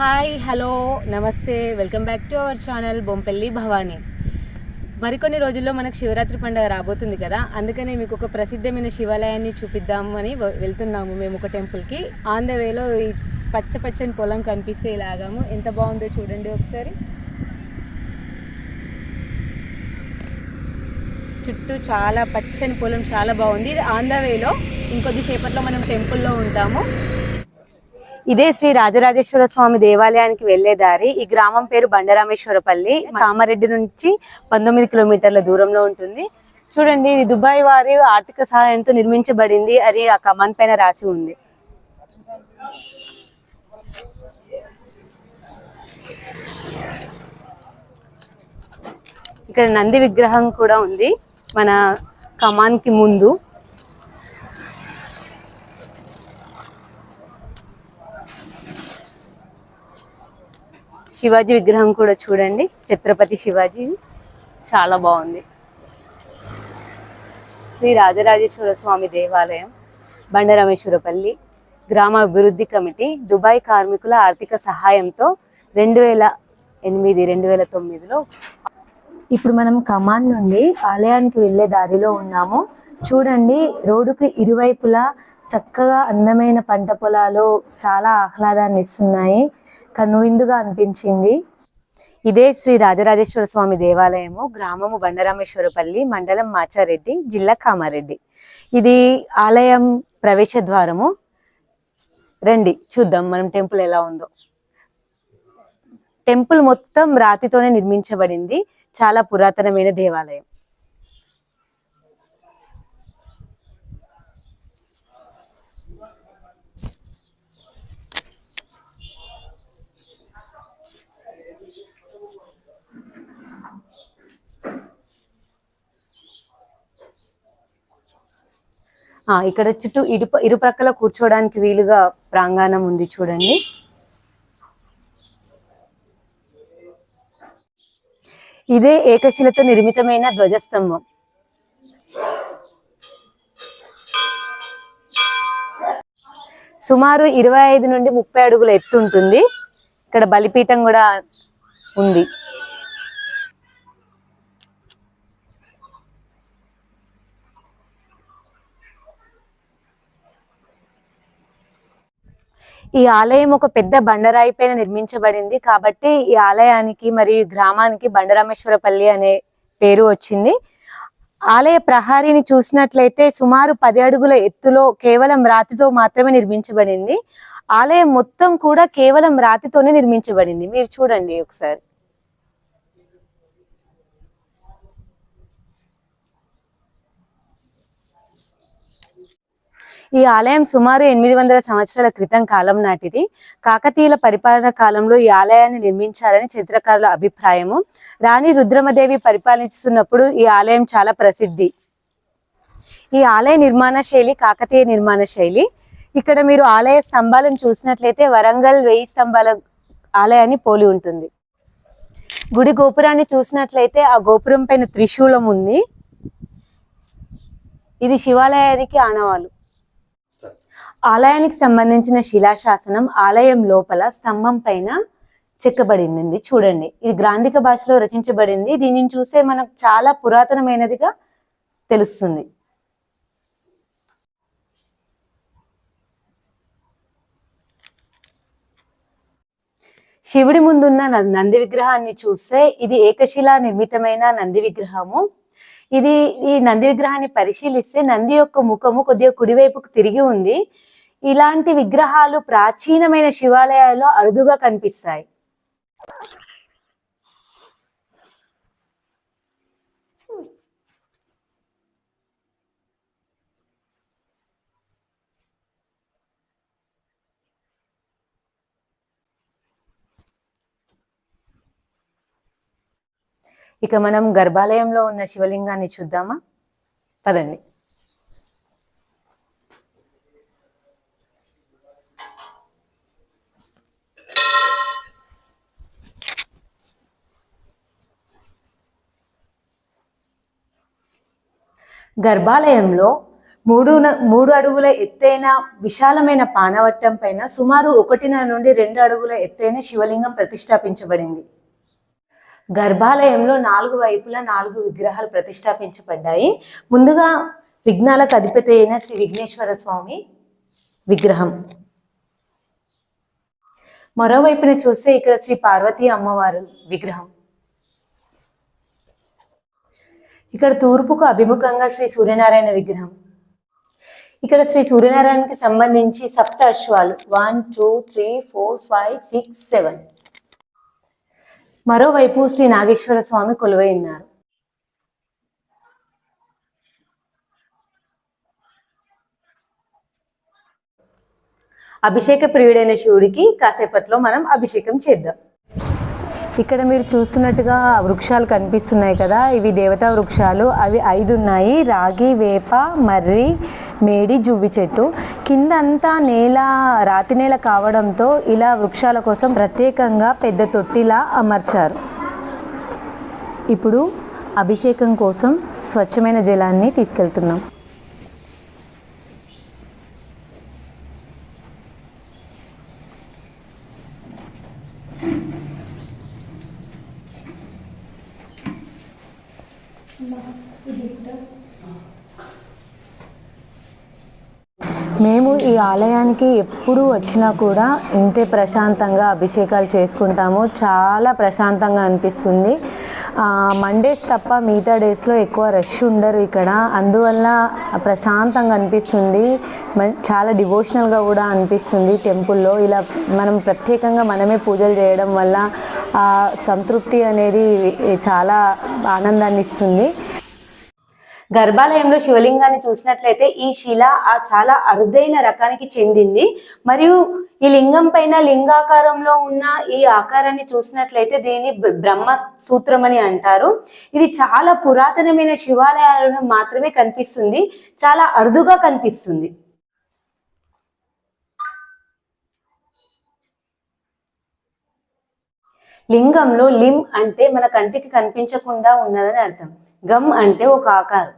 Hi hello నమస్తే. Welcome back to our channel Bompalli Bhavani మరికొన్ని రోజుల్లో మనకు శివరాత్రి పండుగ రాబోతుంది కదా. అందుకనే మీకు ఒక ప్రసిద్ధమైన శివాలయాన్ని చూపిద్దామని వెళ్తున్నాము మేము ఒక టెంపుల్కి ఆన్ ద వేలో ఈ పచ్చ పచ్చని పొలం కనిపిస్తే ఇలాగాము ఎంత బాగుందో చూడండి ఒకసారి. చుట్టూ చాలా పచ్చని పొలం చాలా బాగుంది. ఇది ఆన్ ద వేలో ఇంకొద్దిసేపట్లో మనం టెంపుల్లో ఉంటాము. ఇదే శ్రీ రాజరాజేశ్వర స్వామి దేవాలయానికి వెళ్ళే దారి. ఈ గ్రామం పేరు బండరామేశ్వరపల్లి. కామారెడ్డి నుంచి పంతొమ్మిది కిలోమీటర్ల దూరంలో ఉంటుంది. చూడండి ఇది దుబాయ్ వారి ఆర్థిక సహాయంతో నిర్మించబడింది అని ఆ కమాన్ పైన రాసి ఉంది. ఇక్కడ నంది విగ్రహం కూడా ఉంది మన కమాన్కి ముందు. శివాజీ విగ్రహం కూడా చూడండి. ఛత్రపతి శివాజీ. చాలా బాగుంది. శ్రీ రాజరాజేశ్వర స్వామి దేవాలయం బండరామేశ్వరపల్లి గ్రామ అభివృద్ధి కమిటీ దుబాయ్ కార్మికుల ఆర్థిక సహాయంతో రెండు వేల ఎనిమిది రెండు వేల తొమ్మిదిలో ఇప్పుడు మనం కమాన్ నుండి ఆలయానికి వెళ్ళే దారిలో ఉన్నాము. చూడండి రోడ్డుకి ఇరువైపులా చక్కగా అందమైన పంట పొలాలు చాలా ఆహ్లాదాన్ని ఇస్తున్నాయి. కనువిందుగా అనిపించింది? ఇదే శ్రీ రాజరాజేశ్వర స్వామి దేవాలయము గ్రామము బండరామేశ్వరపల్లి మండలం మాచారెడ్డి జిల్లా కామారెడ్డి. ఇది ఆలయం ప్రవేశ ద్వారము. రండి చూద్దాం మనం టెంపుల్ ఎలా ఉందో. టెంపుల్ మొత్తం రాతితోనే నిర్మించబడింది. చాలా పురాతనమైన దేవాలయం. ఇక్కడ చుట్టూ ఇటు ఇరుప్రక్కల కూర్చోవడానికి వీలుగా ప్రాంగణం ఉంది చూడండి. ఇదే ఏకశిలతో నిర్మితమైన ధ్వజస్తంభం. సుమారు ఇరవై ఐదు నుండి ముప్పై అడుగుల ఎత్తు ఉంటుంది. ఇక్కడ బలిపీఠం కూడా ఉంది. ఈ ఆలయం ఒక పెద్ద బండరాయి పైన నిర్మించబడింది. కాబట్టి ఈ ఆలయానికి మరియు గ్రామానికి బండరామేశ్వరపల్లి అనే పేరు వచ్చింది. ఆలయ ప్రహారీని చూసినట్లయితే సుమారు పది అడుగుల ఎత్తులో కేవలం రాతితో మాత్రమే నిర్మించబడింది. ఆలయం మొత్తం కూడా కేవలం రాతితోనే నిర్మించబడింది. మీరు చూడండి ఒకసారి. ఈ ఆలయం సుమారు ఎనిమిది వందల సంవత్సరాల క్రితం కాలం నాటిది. కాకతీయుల పరిపాలన కాలంలో ఈ ఆలయాన్ని నిర్మించారని చరిత్రకారుల అభిప్రాయము. రాణి రుద్రమదేవి పరిపాలిస్తున్నప్పుడు ఈ ఆలయం చాలా ప్రసిద్ధి. ఈ ఆలయ నిర్మాణ శైలి కాకతీయ నిర్మాణ శైలి. ఇక్కడ మీరు ఆలయ స్తంభాలను చూసినట్లయితే వరంగల్ వెయ్యి స్తంభాల ఆలయాన్ని పోలి ఉంటుంది. గుడి గోపురాన్ని చూసినట్లయితే ఆ గోపురం పైన త్రిశూలం ఉంది. ఇది శివాలయానికి ఆనవాలు ఆలయానికి సంబంధించిన శిలాశాసనం ఆలయం లోపల స్తంభం పైన చెక్కబడింది చూడండి. ఇది గ్రాంధిక భాషలో రచించబడింది. దీనిని చూస్తే మనకు చాలా పురాతనమైనదిగా తెలుస్తుంది. శివుడి ముందున్న నంది విగ్రహాన్ని చూస్తే ఇది ఏకశిలా నిర్మితమైన నంది విగ్రహము. ఇది ఈ నంది విగ్రహాన్ని పరిశీలిస్తే నంది యొక్క ముఖము కొద్దిగా కుడివైపుకు తిరిగి ఉంది. ఇలాంటి విగ్రహాలు ప్రాచీనమైన శివాలయాల్లో అరుదుగా కనిపిస్తాయి. ఇక మనం గర్భాలయంలో ఉన్న శివలింగాన్ని చూద్దామా? పదండి. గర్భాలయంలో మూడు మూడు అడుగుల ఎత్తైన విశాలమైన పానవట్టం పైన సుమారు ఒకటిన్నర నుండి రెండు అడుగుల ఎత్తైన శివలింగం ప్రతిష్టాపించబడింది. గర్భాలయంలో నాలుగు వైపులా నాలుగు విగ్రహాలు ప్రతిష్టాపించబడ్డాయి. ముందుగా విఘ్నాలకు అధిపతి అయిన శ్రీ విఘ్నేశ్వర స్వామి విగ్రహం. మరోవైపున చూస్తే ఇక్కడ శ్రీ పార్వతీ అమ్మవారు విగ్రహం. ఇక్కడ తూర్పుకు అభిముఖంగా శ్రీ సూర్యనారాయణ విగ్రహం. ఇక్కడ శ్రీ సూర్యనారాయణకి సంబంధించి సప్త అశ్వాలు. One two three four five six seven. మరోవైపు శ్రీ నాగేశ్వర స్వామి కొలువై ఉన్నారు. అభిషేక ప్రియుడైన శివుడికి కాసేపట్లో మనం అభిషేకం చేద్దాం. ఇక్కడ మీరు చూస్తున్నట్టుగా వృక్షాలు కనిపిస్తున్నాయి కదా. ఇవి దేవతా వృక్షాలు. అవి ఐదు ఉన్నాయి. రాగి వేప మర్రి మేడి జువ్వి చెట్టు. కింద అంతా నేల రాతి నేల కావడంతో ఇలా వృక్షాల కోసం ప్రత్యేకంగా పెద్ద తొట్టిలా అమర్చారు. ఇప్పుడు అభిషేకం కోసం స్వచ్ఛమైన జలాన్ని తీసుకెళ్తున్నాం మేము ఈ ఆలయానికి ఎప్పుడు వచ్చినా కూడా ఇంతే ప్రశాంతంగా అభిషేకాలు చేసుకుంటాము. చాలా ప్రశాంతంగా అనిపిస్తుంది. మండేస్ తప్ప మిగతా డేస్లో ఎక్కువ రష్ ఉండరు ఇక్కడ. అందువల్ల ప్రశాంతంగా అనిపిస్తుంది. మ- చాలా డివోషనల్గా కూడా అనిపిస్తుంది టెంపుల్లో ఇలా మనం ప్రత్యేకంగా మనమే పూజలు చేయడం వల్ల సంతృప్తి అనేది చాలా ఆనందాన్ని ఇస్తుంది. గర్భాలయంలో శివలింగాన్ని చూసినట్లయితే ఈ శిల ఆ చాలా అరుదైన రకానికి చెందింది. మరియు ఈ లింగం పైన లింగాకారంలో ఉన్న ఈ ఆకారాన్ని చూసినట్లయితే దీనిని బ్రహ్మ సూత్రం అని అంటారు. ఇది చాలా పురాతనమైన శివాలయాలను మాత్రమే కనిపిస్తుంది. చాలా అరుదుగా కనిపిస్తుంది. లింగంలో లిం అంటే మన కంటికి కనిపించకుండా ఉన్నదని అర్థం. గమ్ అంటే ఒక ఆకారం.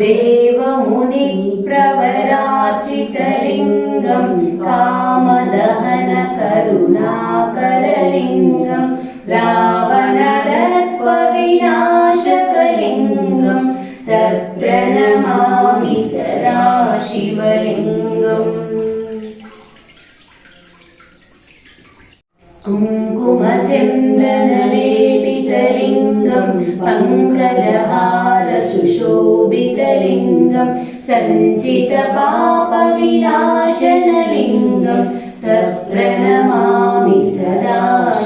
देवमुनिप्रवरार्चितलिङ्गं कामदहनकरुणाकरलिङ्गं रावणरत्वविनाशकलिङ्गं तत्प्रणमामि सदा शिवलिङ्गम् सञ्चितपापविनाशनलिङ्गं तत्प्रणमामि सदा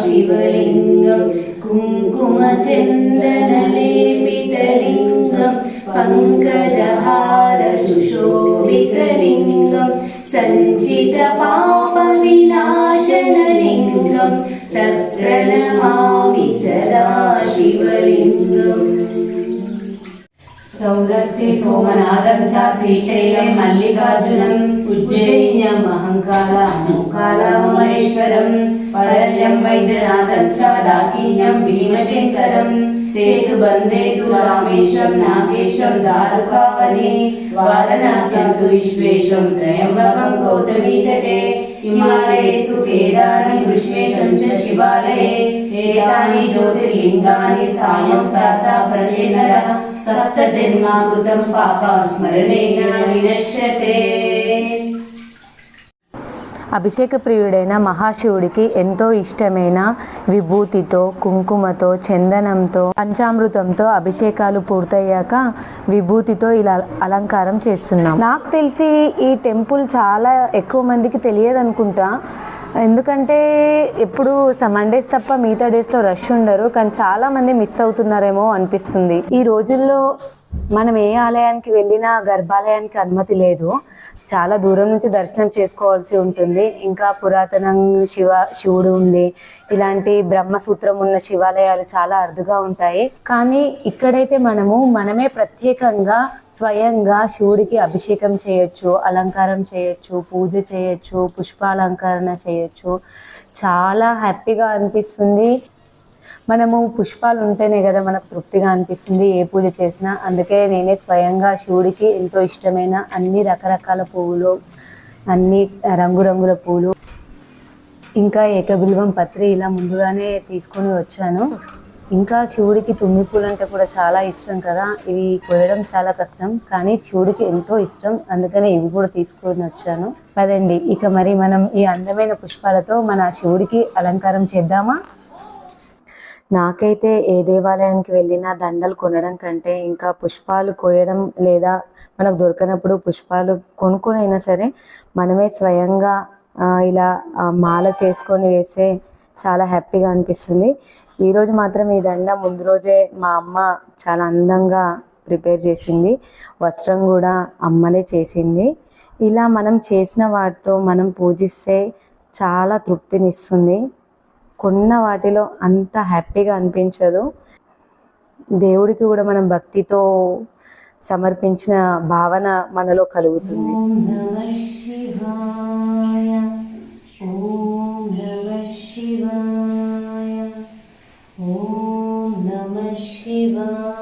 शिवलिङ्गं कुङ्कुमचन्दनलेपितलिङ्गं पङ्कजहारसुशोभितलिङ्गं सञ्चितपापविनाशनलिङ्गं तत्प्रणमामि सदा शिवलिङ्गम् सौदस्ति सोमनाथं च श्रीशैलं मल्लिकार्जुनम् उज्जयिन्यमहङ्कालामकालामहेश्वरं परल्यं वैद्यनाथं च डाकिन्यं भीमशङ्करं सेतुबन्धेतु रामेशं नागेशं दारुकावने वारणास्यं तु विश्वेशं त्र्यम्बकं गौतमी तटे हिमालये तु केदानि विश्वेशं च शिवालये एतानि ज्योतिर्लिङ्गानि सायं प्रातः प्रतिनरः सप्तजन्माकृतं पापा स्मरणेन विनश्यते అభిషేక ప్రియుడైన మహాశివుడికి ఎంతో ఇష్టమైన విభూతితో కుంకుమతో చందనంతో పంచామృతంతో అభిషేకాలు పూర్తయ్యాక విభూతితో ఇలా అలంకారం చేస్తున్నాం. నాకు తెలిసి ఈ టెంపుల్ చాలా ఎక్కువ మందికి తెలియదు అనుకుంటా ఎందుకంటే ఎప్పుడు మండేస్ తప్ప మిగతా డేస్లో రష్ ఉండరు. కానీ చాలా మంది మిస్ అవుతున్నారేమో అనిపిస్తుంది. ఈ రోజుల్లో మనం ఏ ఆలయానికి వెళ్ళినా గర్భాలయానికి అనుమతి లేదు. చాలా దూరం నుంచి దర్శనం చేసుకోవాల్సి ఉంటుంది. ఇంకా పురాతన శివ శివుడు ఉంది ఇలాంటి బ్రహ్మసూత్రం ఉన్న శివాలయాలు చాలా అరుదుగా ఉంటాయి. కానీ ఇక్కడైతే మనము మనమే ప్రత్యేకంగా స్వయంగా శివుడికి అభిషేకం చేయొచ్చు అలంకారం చేయొచ్చు పూజ చేయొచ్చు పుష్పాలంకరణ చేయొచ్చు. చాలా హ్యాపీగా అనిపిస్తుంది. మనము పుష్పాలు ఉంటేనే కదా మనకు తృప్తిగా అనిపిస్తుంది ఏ పూజ చేసినా. అందుకే నేనే స్వయంగా శివుడికి ఎంతో ఇష్టమైన అన్ని రకరకాల పువ్వులు అన్ని రంగురంగుల పూలు ఇంకా ఏకబిల్వం పత్రి ఇలా ముందుగానే తీసుకొని వచ్చాను. ఇంకా శివుడికి తుమ్మి పూలు అంటే కూడా చాలా ఇష్టం కదా. ఇవి కోయడం చాలా కష్టం కానీ శివుడికి ఎంతో ఇష్టం. అందుకనే ఇవి కూడా తీసుకొని వచ్చాను. పదండి ఇక మరి మనం ఈ అందమైన పుష్పాలతో మన శివుడికి అలంకారం చేద్దామా? నాకైతే ఏ దేవాలయానికి వెళ్ళినా దండలు కొనడం కంటే ఇంకా పుష్పాలు కోయడం లేదా మనకు దొరకనప్పుడు పుష్పాలు కొనుక్కునైనా సరే మనమే స్వయంగా ఇలా మాల చేసుకొని వేస్తే చాలా హ్యాపీగా అనిపిస్తుంది. ఈరోజు మాత్రం ఈ దండ ముందు రోజే మా అమ్మ చాలా అందంగా ప్రిపేర్ చేసింది. వస్త్రం కూడా అమ్మనే చేసింది. ఇలా మనం చేసిన వాటితో మనం పూజిస్తే చాలా తృప్తినిస్తుంది. కొన్న వాటిలో అంత హ్యాపీగా అనిపించదు. దేవుడికి కూడా మనం భక్తితో సమర్పించిన భావన మనలో కలుగుతుంది. ఓం నమ శివాయ శివాయ ఓం నమ శివాయ.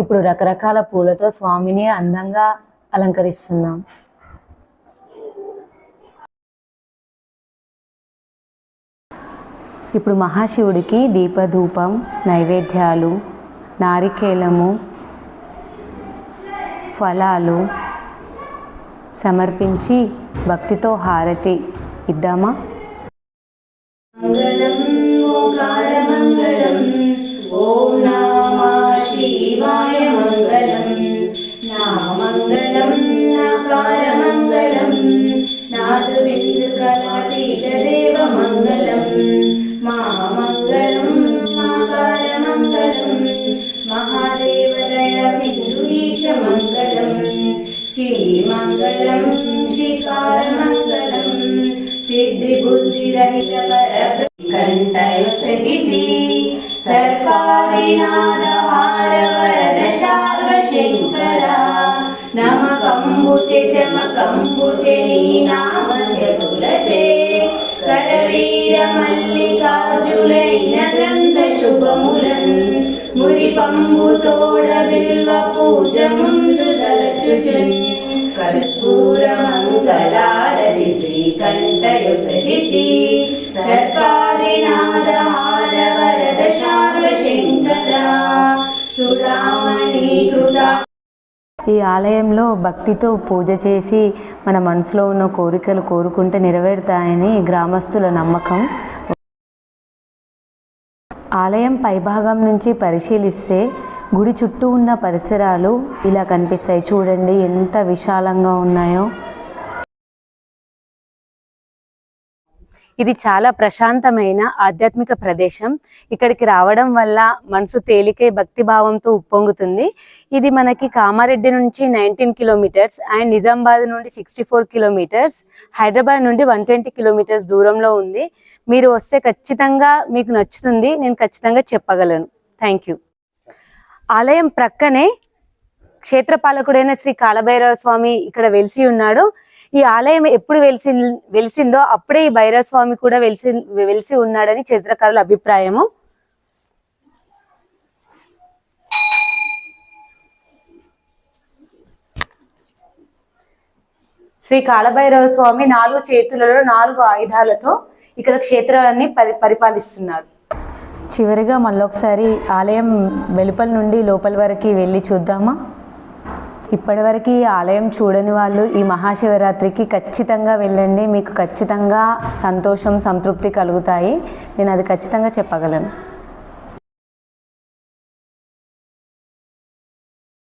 ఇప్పుడు రకరకాల పూలతో స్వామిని అందంగా అలంకరిస్తున్నాం. ఇప్పుడు మహాశివుడికి దీపధూపం నైవేద్యాలు నారికేలము ఫలాలు సమర్పించి భక్తితో హారతి ఇద్దామా? మంగళం ఓంకారమంగళం ఓం నమ శివాయ మంగళం నామంగళం నాకారమంగళం నాదు బిందు కళాపీఠదేవ మంగళం మా మంగళం మాకారమంగళం మహాదేవదయ మురి పంబు తోడ బిల్వ పూజ ముందు తలచుచున్. కర్పూర మంగళారతి శ్రీకంఠయుసహితి. సర్పాదినాదహార వరద శార్వశంకర సురామణి కృత. ఈ ఆలయంలో భక్తితో పూజ చేసి మన మనసులో ఉన్న కోరికలు కోరుకుంటే నెరవేరుతాయని గ్రామస్తుల నమ్మకం. ఆలయం పైభాగం నుంచి పరిశీలిస్తే గుడి చుట్టూ ఉన్న పరిసరాలు ఇలా కనిపిస్తాయి. చూడండి ఎంత విశాలంగా ఉన్నాయో. ఇది చాలా ప్రశాంతమైన ఆధ్యాత్మిక ప్రదేశం. ఇక్కడికి రావడం వల్ల మనసు తేలికై భక్తి భావంతో ఉప్పొంగుతుంది. ఇది మనకి కామారెడ్డి నుంచి నైన్టీన్ కిలోమీటర్స్ అండ్ నిజామాబాద్ నుండి సిక్స్టీ ఫోర్ కిలోమీటర్స్ హైదరాబాద్ నుండి వన్ ట్వంటీ కిలోమీటర్స్ దూరంలో ఉంది. మీరు వస్తే ఖచ్చితంగా మీకు నచ్చుతుంది. నేను ఖచ్చితంగా చెప్పగలను. థ్యాంక్ యూ ఆలయం ప్రక్కనే క్షేత్రపాలకుడైన శ్రీ కాలభైరవ స్వామి ఇక్కడ వెలిసి ఉన్నాడు. ఈ ఆలయం ఎప్పుడు వెలిసి వెలిసిందో అప్పుడే ఈ భైరవస్వామి కూడా వెలిసి వెలిసి ఉన్నాడని చరిత్రకారుల అభిప్రాయము. శ్రీ కాళభైరవ స్వామి నాలుగు చేతులలో నాలుగు ఆయుధాలతో ఇక్కడ క్షేత్రాన్ని పరి పరిపాలిస్తున్నారు చివరిగా మళ్ళొకసారి ఆలయం వెలుపల నుండి లోపల వరకు వెళ్ళి చూద్దామా? ఇప్పటివరకు ఈ ఆలయం చూడని వాళ్ళు ఈ మహాశివరాత్రికి ఖచ్చితంగా వెళ్ళండి. మీకు ఖచ్చితంగా సంతోషం సంతృప్తి కలుగుతాయి. నేను అది ఖచ్చితంగా చెప్పగలను.